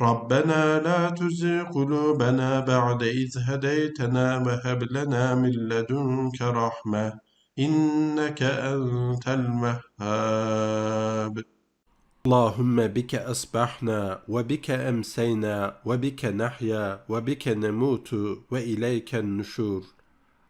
ربنا لا تزغ قلوبنا بعد إذ هديتنا وهب لنا من لدنك رحمة إنك أنت الوهاب اللهم بك أصبحنا وبك أمسينا وبك نحيا وبك نموت وإليك النشور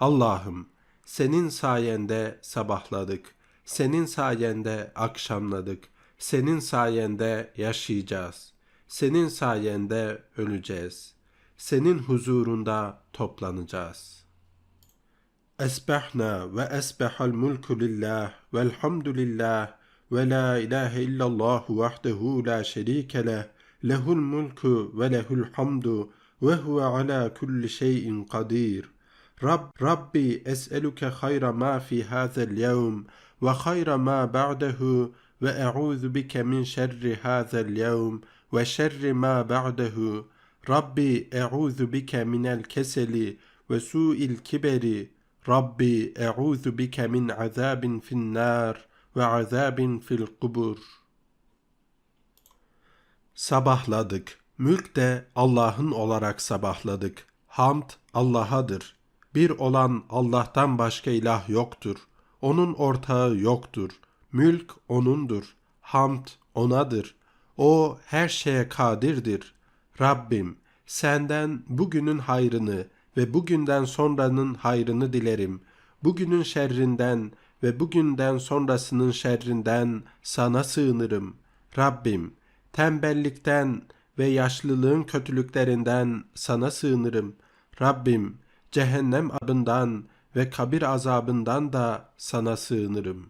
Allah'ım senin sayende sabahladık. Senin sayende akşamladık. Senin sayende yaşayacağız. Senin sayende öleceğiz. Senin huzurunda toplanacağız. Esbahna ve esbahal mulku lillah velhamdülillah ve la ilahe illallah vahdehu la şerike leh lehul mulku ve lehul hamdu ve huve ala kulli şeyin kadir. Rab, Rabbi es'eluke hayra ma fi hazel yevm ve hayra ma ba'dehu ve e'udhu bike min şerri hazel yevm ve şerri ma ba'dehu. Rabbi e'udhu bike minel keseli ve su'il kiberi. Rabbi e'udhu bike min azabin fin nar ve azabin fil kubur. Sabahladık. Mülk de Allah'ın olarak sabahladık. Hamd Allah'adır. Bir olan Allah'tan başka ilah yoktur. Onun ortağı yoktur. Mülk O'nundur. Hamd O'nadır. O her şeye kadirdir. Rabbim senden bugünün hayrını ve bugünden sonranın hayrını dilerim. Bugünün şerrinden ve bugünden sonrasının şerrinden sana sığınırım. Rabbim tembellikten ve yaşlılığın kötülüklerinden sana sığınırım. Rabbim cehennem adından ve kabir azabından da sana sığınırım.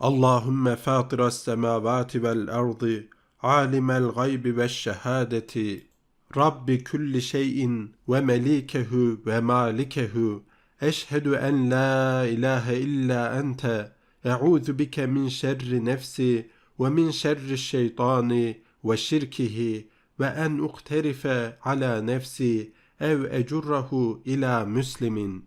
Allahümme fatiras semavati vel ardı, alimel gaybi ve şehadeti, Rabbi kulli şeyin ve melikehu ve malikehu, eşhedü en la ilahe illa ente, e'udhu bike min şerri nefsi ve min şerri şeytani ve şirkihi. Ve en ukterife ala nefsi ev ecurrahu ila müslimin.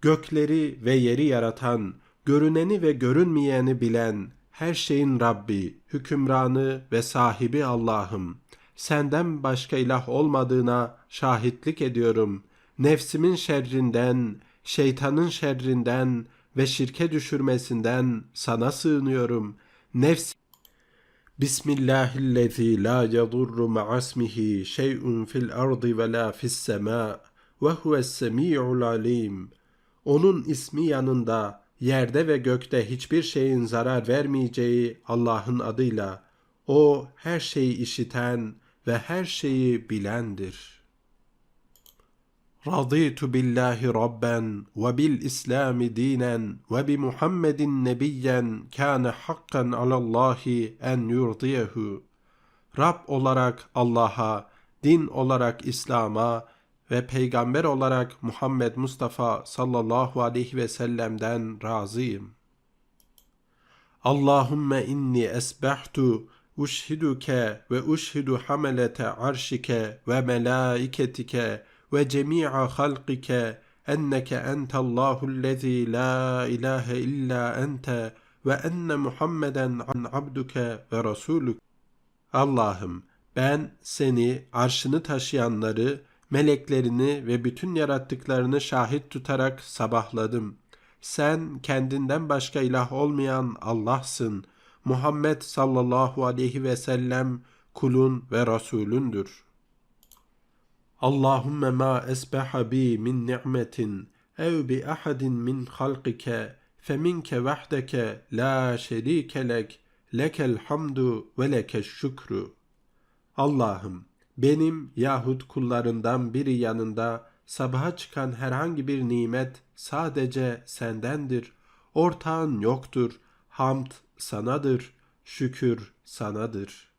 Gökleri ve yeri yaratan, görüneni ve görünmeyeni bilen, her şeyin Rabbi, hükümranı ve sahibi Allah'ım. Senden başka ilah olmadığına şahitlik ediyorum. Nefsimin şerrinden, şeytanın şerrinden ve şirke düşürmesinden sana sığınıyorum. Nefs Bismillahillezî la yadurru ma'asmihi şey'un fil ardı ve la fis semâ ve huves semî'ul alim. Onun ismi yanında yerde ve gökte hiçbir şeyin zarar vermeyeceği Allah'ın adıyla o her şeyi işiten ve her şeyi bilendir. Raditu billahi rabben ve bil İslami dinen ve bi Muhammedin nebiyyen kâne hakkan alallahi en yurdiyehu. Rab olarak Allah'a, din olarak İslam'a ve peygamber olarak Muhammed Mustafa sallallahu aleyhi ve sellem'den razıyım. Allahümme inni esbahtu uşhiduke ve uşhidu hamelete arşike ve melaiketike ve cemi'a halqike enneke entallahüllezî la ilahe illa ente ve enne Muhammeden an abduke ve rasuluk. Allah'ım ben seni arşını taşıyanları, meleklerini ve bütün yarattıklarını şahit tutarak sabahladım. Sen kendinden başka ilah olmayan Allah'sın. Muhammed sallallahu aleyhi ve sellem kulun ve Resulündür. Allahümme ma esbeha bi min ni'metin ev bi ahadin min halqike feminke vahdeke la şerike lek lekel hamdu ve lekeş şükru. Allah'ım benim yahut kullarından biri yanında sabaha çıkan herhangi bir nimet sadece sendendir. Ortağın yoktur. Hamd sanadır. Şükür sanadır.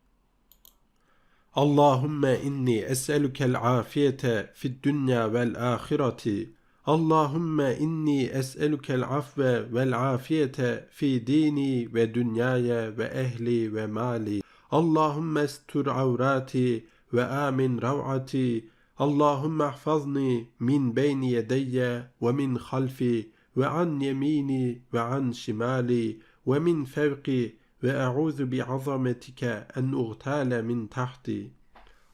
Allahümme inni es'elukel afiyete fid dünya vel ahireti. Allahümme inni es'elukel afve vel afiyete fi dini ve dünyaya ve ehli ve mali. Allahümme estur avrati ve amin rav'ati. Allahümme ahfazni min beyni yedeyye ve min halfi ve an yemini ve an şimali ve min fevki ve e'udhu bi azametike en uğtale min tahti.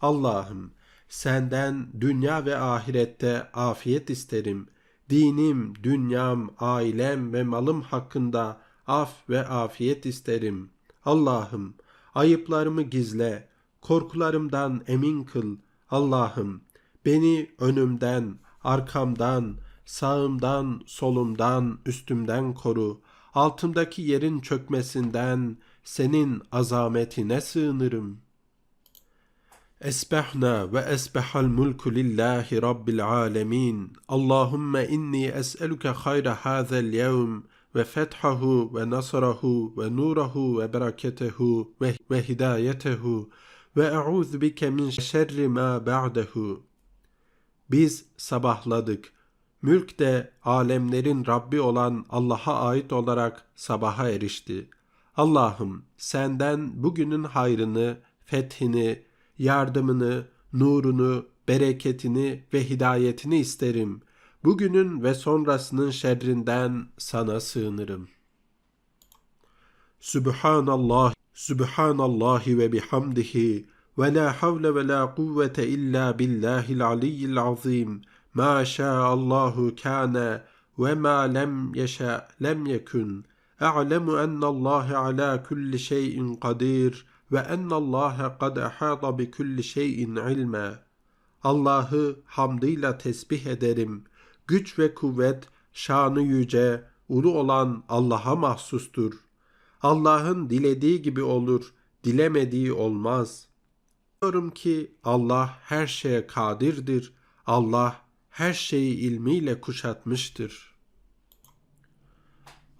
Allah'ım senden dünya ve ahirette afiyet isterim. Dinim, dünyam, ailem ve malım hakkında af ve afiyet isterim. Allah'ım ayıplarımı gizle, korkularımdan emin kıl. Allah'ım beni önümden, arkamdan, sağımdan, solumdan, üstümden koru. Altımdaki yerin çökmesinden senin azametine sığınırım. Esbehna ve esbehal mulku lillahi rabbil alemin. Allahümme inni es'eluke hayra hazel yevm ve fethahu ve nasrahu ve nurahu ve bereketehu ve, ve hidayetehu ve e'udhu bike min şerri ma ba'dehu. Biz sabahladık. Mülk de alemlerin Rabbi olan Allah'a ait olarak sabaha erişti. Allah'ım senden bugünün hayrını, fethini, yardımını, nurunu, bereketini ve hidayetini isterim. Bugünün ve sonrasının şerrinden sana sığınırım. Subhanallah, Subhanallahi ve bihamdihi ve la havle ve la kuvvete illa billahil aliyyil azim. Ma şa'allahu kana ve ma lem yeşa lem yekun. A'lemu ennallaha ala kulli şeyin kadir ve ennallaha kad ahata bi kulli şeyin ilme. Allah'ı hamdıyla tesbih ederim. Güç ve kuvvet, şanı yüce, ulu olan Allah'a mahsustur. Allah'ın dilediği gibi olur, dilemediği olmaz. Biliyorum ki Allah her şeye kadirdir. Allah her şeyi ilmiyle kuşatmıştır.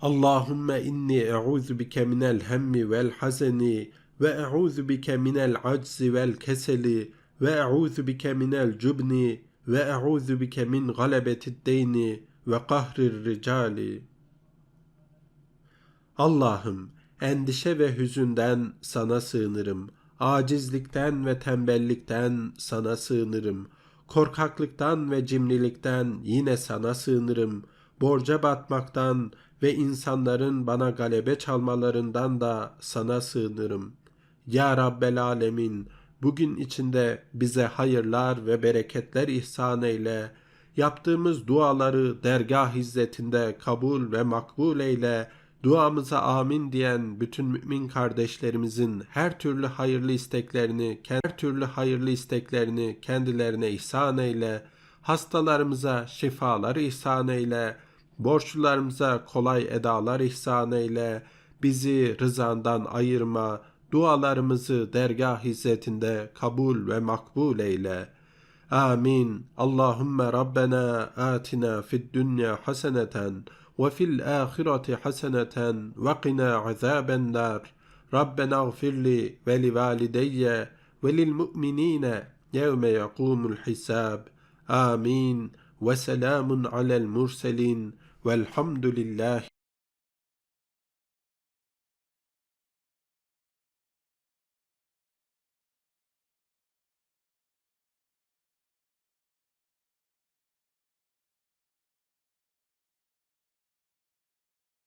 Allahümme inni e'udhu bike minel hemmi vel hazeni ve e'udhu bike minel aczi vel keseli ve e'udhu bike minel cubni ve e'udhu bike min galebetid deyni ve kahrir ricali. Allah'ım endişe ve hüzünden sana sığınırım. Acizlikten ve tembellikten sana sığınırım. Korkaklıktan ve cimrilikten yine sana sığınırım. Borca batmaktan ve insanların bana galebe çalmalarından da sana sığınırım. Ya Rabbel Alemin, bugün içinde bize hayırlar ve bereketler ihsan eyle. Yaptığımız duaları dergah hizmetinde kabul ve makbul eyle. Duamıza amin diyen bütün mümin kardeşlerimizin her türlü hayırlı isteklerini, her türlü hayırlı isteklerini kendilerine ihsan eyle. Hastalarımıza şifalar ihsan eyle. Borçlularımıza kolay edalar ihsan eyle. Bizi rızandan ayırma. Dualarımızı dergah hizmetinde kabul ve makbul eyle. Amin. Allahümme Rabbena atina fid dünya haseneten وفي الآخرة حسنة وقنا عذاب النار. ربنا اغفر لي ولوالدي وللمؤمنين يوم يقوم الحساب. آمين. وسلام على المرسلين. والحمد لله